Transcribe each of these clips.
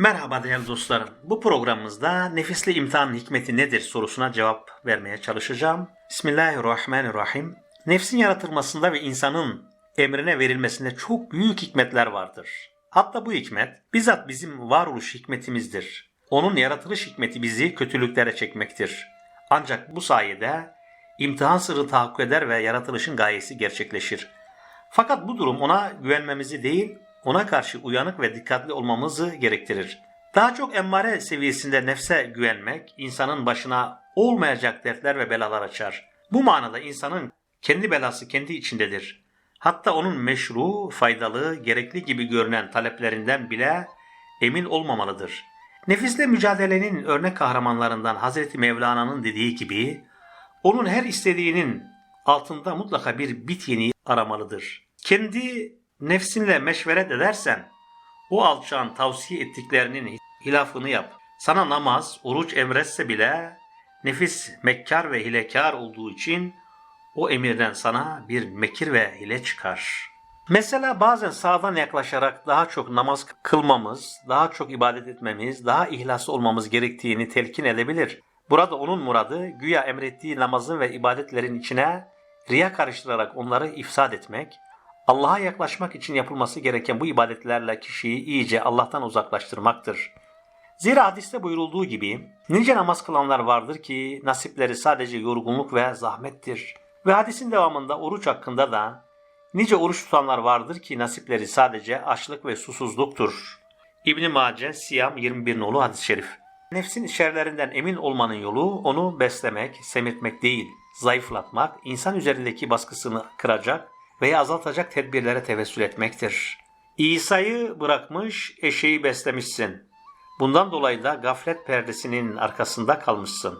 Merhaba değerli dostlarım. Bu programımızda nefisli imtihanın hikmeti nedir sorusuna cevap vermeye çalışacağım. Bismillahirrahmanirrahim. Nefsin yaratılmasında ve insanın emrine verilmesinde çok büyük hikmetler vardır. Hatta bu hikmet bizzat bizim varoluş hikmetimizdir. Onun yaratılış hikmeti bizi kötülüklere çekmektir. Ancak bu sayede imtihan sırrı tahakkuk eder ve yaratılışın gayesi gerçekleşir. Fakat bu durum ona güvenmemizi değil, ona karşı uyanık ve dikkatli olmamızı gerektirir. Daha çok emmare seviyesinde nefse güvenmek, insanın başına olmayacak dertler ve belalar açar. Bu manada insanın kendi belası kendi içindedir. Hatta onun meşru, faydalı, gerekli gibi görünen taleplerinden bile emin olmamalıdır. Nefisle mücadelenin örnek kahramanlarından Hazreti Mevlana'nın dediği gibi, onun her istediğinin altında mutlaka bir bit yeniği aramalıdır. Kendi nefsinle meşveret edersen, o alçağın tavsiye ettiklerinin hilafını yap. Sana namaz, oruç emretse bile nefis mekkar ve hilekar olduğu için o emirden sana bir mekir ve hile çıkar. Mesela bazen sağdan yaklaşarak daha çok namaz kılmamız, daha çok ibadet etmemiz, daha ihlaslı olmamız gerektiğini telkin edebilir. Burada onun muradı güya emrettiği namazın ve ibadetlerin içine riya karıştırarak onları ifsad etmek, Allah'a yaklaşmak için yapılması gereken bu ibadetlerle kişiyi iyice Allah'tan uzaklaştırmaktır. Zira hadiste buyurulduğu gibi nice namaz kılanlar vardır ki nasipleri sadece yorgunluk ve zahmettir. Ve hadisin devamında oruç hakkında da nice oruç tutanlar vardır ki nasipleri sadece açlık ve susuzluktur. İbn Mace Siyam 21 nolu hadis-i şerif. Nefsin şerlerinden emin olmanın yolu onu beslemek, semirtmek değil, zayıflatmak, insan üzerindeki baskısını kıracak veya azaltacak tedbirlere tevessül etmektir. İsa'yı bırakmış, eşeği beslemişsin. Bundan dolayı da gaflet perdesinin arkasında kalmışsın.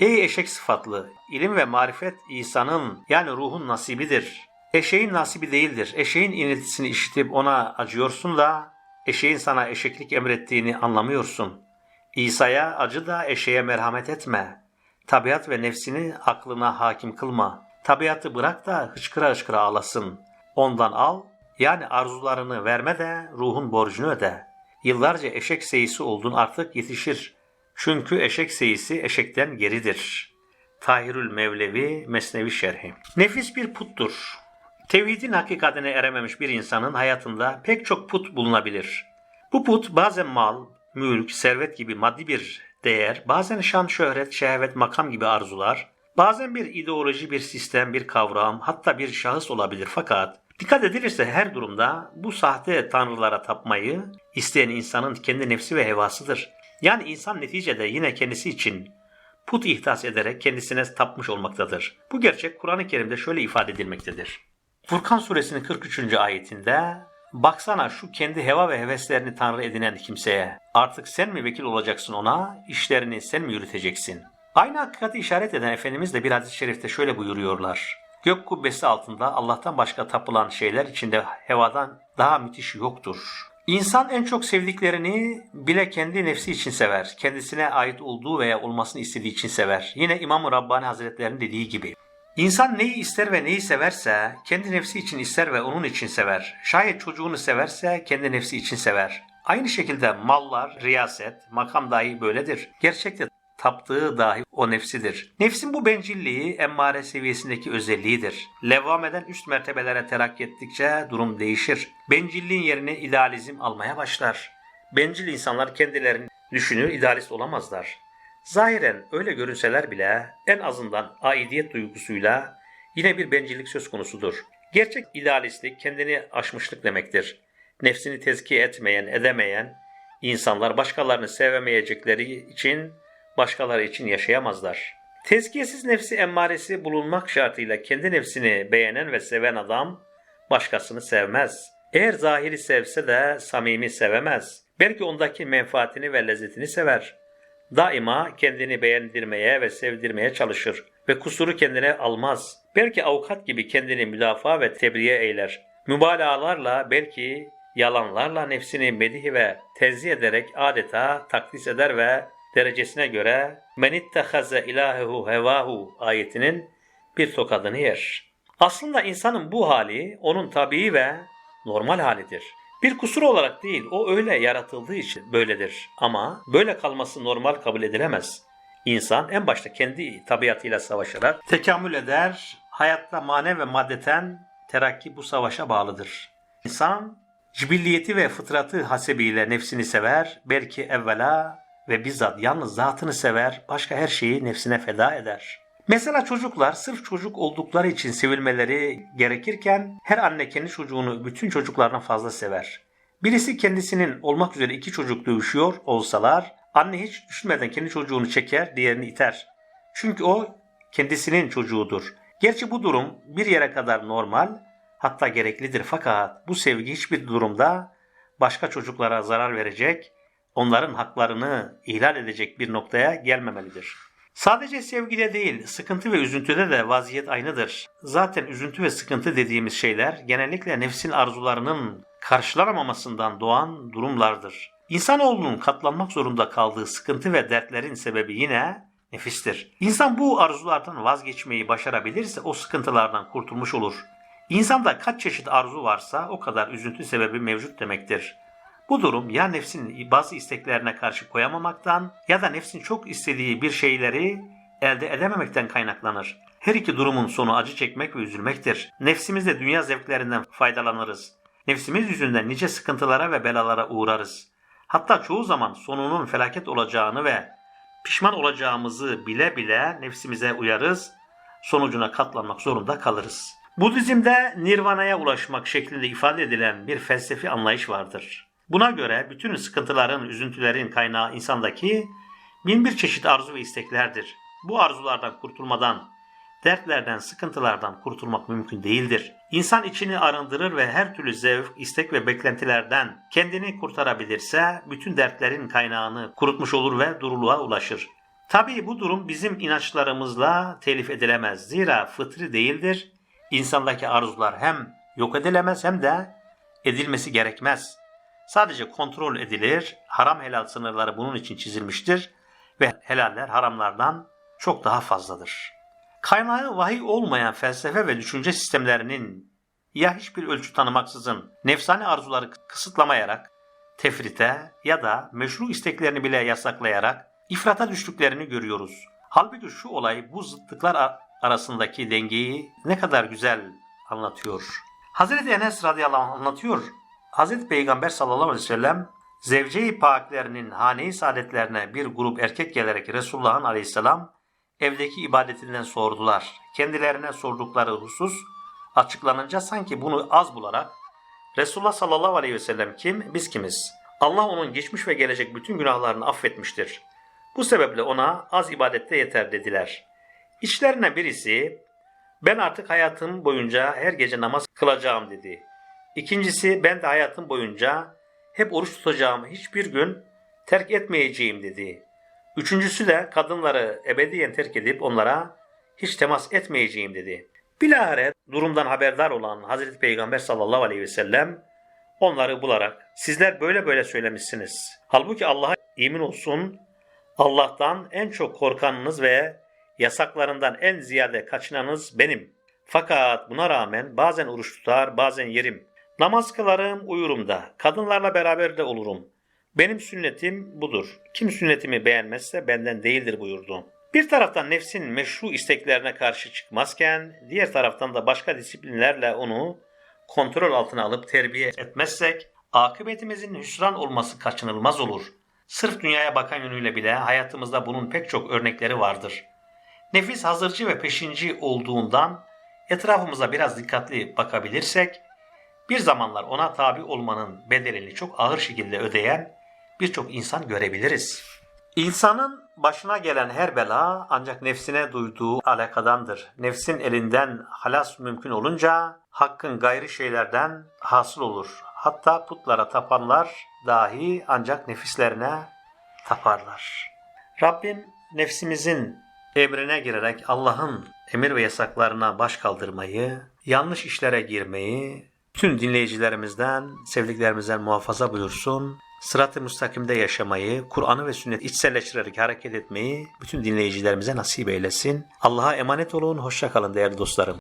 Ey eşek sıfatlı, ilim ve marifet İsa'nın yani ruhun nasibidir. Eşeğin nasibi değildir. Eşeğin iniltisini işitip ona acıyorsun da eşeğin sana eşeklik emrettiğini anlamıyorsun. İsa'ya acı da eşeğe merhamet etme. Tabiat ve nefsini aklına hakim kılma. Tabiatı bırak da hıçkıra hıçkıra ağlasın. Ondan al, yani arzularını verme de ruhun borcunu öde. Yıllarca eşek seyisi oldun artık yetişir. Çünkü eşek seyisi eşekten geridir. Tahirül Mevlevi Mesnevi Şerhi Nefis bir puttur. Tevhidin hakikatine erememiş bir insanın hayatında pek çok put bulunabilir. Bu put bazen mal, mülk, servet gibi maddi bir değer, bazen şan, şöhret, şehvet, makam gibi arzular, bazen bir ideoloji, bir sistem, bir kavram, hatta bir şahıs olabilir fakat dikkat edilirse her durumda bu sahte tanrılara tapmayı isteyen insanın kendi nefsi ve hevasıdır. Yani insan neticede yine kendisi için put ihdas ederek kendisine tapmış olmaktadır. Bu gerçek Kur'an-ı Kerim'de şöyle ifade edilmektedir. Furkan suresinin 43. ayetinde Baksana şu kendi heva ve heveslerini tanrı edinen kimseye. Artık sen mi vekil olacaksın ona, işlerini sen mi yürüteceksin? Aynı hakikati işaret eden Efendimiz de bir hadis-i şerifte şöyle buyuruyorlar. Gök kubbesi altında Allah'tan başka tapılan şeyler içinde hevadan daha müthiş yoktur. İnsan en çok sevdiklerini bile kendi nefsi için sever. Kendisine ait olduğu veya olmasını istediği için sever. Yine İmam-ı Rabbani Hazretleri'nin dediği gibi. İnsan neyi ister ve neyi severse kendi nefsi için ister ve onun için sever. Şayet çocuğunu severse kendi nefsi için sever. Aynı şekilde mallar, riyaset, makam dahi böyledir. Gerçekte taptığı dahi o nefsidir. Nefsin bu bencilliği emmare seviyesindeki özelliğidir. Levvameden üst mertebelere terakki ettikçe durum değişir. Bencilliğin yerine idealizm almaya başlar. Bencil insanlar kendilerini düşünür, idealist olamazlar. Zahiren öyle görünseler bile en azından aidiyet duygusuyla yine bir bencillik söz konusudur. Gerçek idealistlik kendini aşmışlık demektir. Nefsini tezkiye etmeyen, edemeyen insanlar başkalarını sevemeyecekleri için başkaları için yaşayamazlar. Tezkiyesiz nefsi emmaresi bulunmak şartıyla kendi nefsini beğenen ve seven adam başkasını sevmez. Eğer zahiri sevse de samimi sevemez. Belki ondaki menfaatini ve lezzetini sever. Daima kendini beğendirmeye ve sevdirmeye çalışır ve kusuru kendine almaz. Belki avukat gibi kendini müdafaa ve tebriye eyler. Mübalağalarla belki yalanlarla nefsini medih ve tenzih ederek adeta takdis eder ve derecesine göre men ittehaze ilahehu hevahu ayetinin bir tokadını yer. Aslında insanın bu hali onun tabii ve normal halidir. Bir kusur olarak değil, o öyle yaratıldığı için böyledir. Ama böyle kalması normal kabul edilemez. İnsan en başta kendi tabiatıyla savaşarak tekamül eder. Hayatta manev ve maddeten terakki bu savaşa bağlıdır. İnsan cibilliyeti ve fıtratı hasebiyle nefsini sever. Belki evvela ve bizzat yalnız zatını sever. Başka her şeyi nefsine feda eder. Mesela çocuklar sırf çocuk oldukları için sevilmeleri gerekirken her anne kendi çocuğunu bütün çocuklardan fazla sever. Birisi kendisinin olmak üzere iki çocuk dövüşüyor olsalar anne hiç düşünmeden kendi çocuğunu çeker diğerini iter. Çünkü o kendisinin çocuğudur. Gerçi bu durum bir yere kadar normal hatta gereklidir fakat bu sevgi hiçbir durumda başka çocuklara zarar verecek, onların haklarını ihlal edecek bir noktaya gelmemelidir. Sadece sevgide değil, sıkıntı ve üzüntüde de vaziyet aynıdır. Zaten üzüntü ve sıkıntı dediğimiz şeyler genellikle nefsin arzularının karşılanamamasından doğan durumlardır. İnsanoğlunun katlanmak zorunda kaldığı sıkıntı ve dertlerin sebebi yine nefistir. İnsan bu arzulardan vazgeçmeyi başarabilirse o sıkıntılardan kurtulmuş olur. İnsanda kaç çeşit arzu varsa o kadar üzüntü sebebi mevcut demektir. Bu durum ya nefsin bazı isteklerine karşı koyamamaktan ya da nefsin çok istediği bir şeyleri elde edememekten kaynaklanır. Her iki durumun sonu acı çekmek ve üzülmektir. Nefsimizde dünya zevklerinden faydalanırız. Nefsimiz yüzünden nice sıkıntılara ve belalara uğrarız. Hatta çoğu zaman sonunun felaket olacağını ve pişman olacağımızı bile bile nefsimize uyarız, sonucuna katlanmak zorunda kalırız. Budizm'de nirvana'ya ulaşmak şeklinde ifade edilen bir felsefi anlayış vardır. Buna göre bütün sıkıntıların, üzüntülerin kaynağı insandaki bin bir çeşit arzu ve isteklerdir. Bu arzulardan kurtulmadan, dertlerden, sıkıntılardan kurtulmak mümkün değildir. İnsan içini arındırır ve her türlü zevk, istek ve beklentilerden kendini kurtarabilirse bütün dertlerin kaynağını kurutmuş olur ve duruluğa ulaşır. Tabii bu durum bizim inançlarımızla telif edilemez. Zira fıtri değildir. İnsandaki arzular hem yok edilemez hem de edilmesi gerekmez. Sadece kontrol edilir, haram helal sınırları bunun için çizilmiştir ve helaller haramlardan çok daha fazladır. Kaynağı vahiy olmayan felsefe ve düşünce sistemlerinin ya hiçbir ölçü tanımaksızın nefsani arzuları kısıtlamayarak, tefrite ya da meşru isteklerini bile yasaklayarak ifrata düştüklerini görüyoruz. Halbuki şu olay bu zıtlıklar arasındaki dengeyi ne kadar güzel anlatıyor. Hazreti Enes radıyallahu anh anlatıyor. Hazreti Peygamber sallallahu aleyhi ve sellem zevce-i paklerinin hane-i saadetlerine bir grup erkek gelerek Resulullah'ın aleyhisselam evdeki ibadetinden sordular. Kendilerine sordukları husus açıklanınca sanki bunu az bularak Resulullah sallallahu aleyhi ve sellem kim? Biz kimiz? Allah onun geçmiş ve gelecek bütün günahlarını affetmiştir. Bu sebeple ona az ibadette yeter dediler. İçlerine birisi ben artık hayatım boyunca her gece namaz kılacağım dedi. İkincisi ben de hayatım boyunca hep oruç tutacağım hiçbir gün terk etmeyeceğim dedi. Üçüncüsü de kadınları ebediyen terk edip onlara hiç temas etmeyeceğim dedi. Bilahare durumdan haberdar olan Hazreti Peygamber sallallahu aleyhi ve sellem onları bularak sizler böyle böyle söylemişsiniz. Halbuki Allah'a yemin olsun Allah'tan en çok korkanınız ve yasaklarından en ziyade kaçınanız benim. Fakat buna rağmen bazen oruç tutar, bazen yerim. Namaz kılarım, uyurum da. Kadınlarla beraber de olurum. Benim sünnetim budur. Kim sünnetimi beğenmezse benden değildir buyurdu. Bir taraftan nefsin meşru isteklerine karşı çıkmazken, diğer taraftan da başka disiplinlerle onu kontrol altına alıp terbiye etmezsek, akıbetimizin hüsran olması kaçınılmaz olur. Sırf dünyaya bakan yönüyle bile hayatımızda bunun pek çok örnekleri vardır. Nefis hazırcı ve peşinci olduğundan etrafımıza biraz dikkatli bakabilirsek, bir zamanlar ona tabi olmanın bedelini çok ağır şekilde ödeyen birçok insan görebiliriz. İnsanın başına gelen her bela ancak nefsine duyduğu alakadandır. Nefsin elinden halas mümkün olunca hakkın gayri şeylerden hasıl olur. Hatta putlara tapanlar dahi ancak nefislerine taparlar. Rabbim nefsimizin emrine girerek Allah'ın emir ve yasaklarına baş kaldırmayı, yanlış işlere girmeyi, tüm dinleyicilerimizden, sevdiklerimizden muhafaza buyursun. Sırat-ı müstakimde yaşamayı, Kur'an'ı ve sünneti içselleştirerek hareket etmeyi bütün dinleyicilerimize nasip eylesin. Allah'a emanet olun, hoşça kalın değerli dostlarım.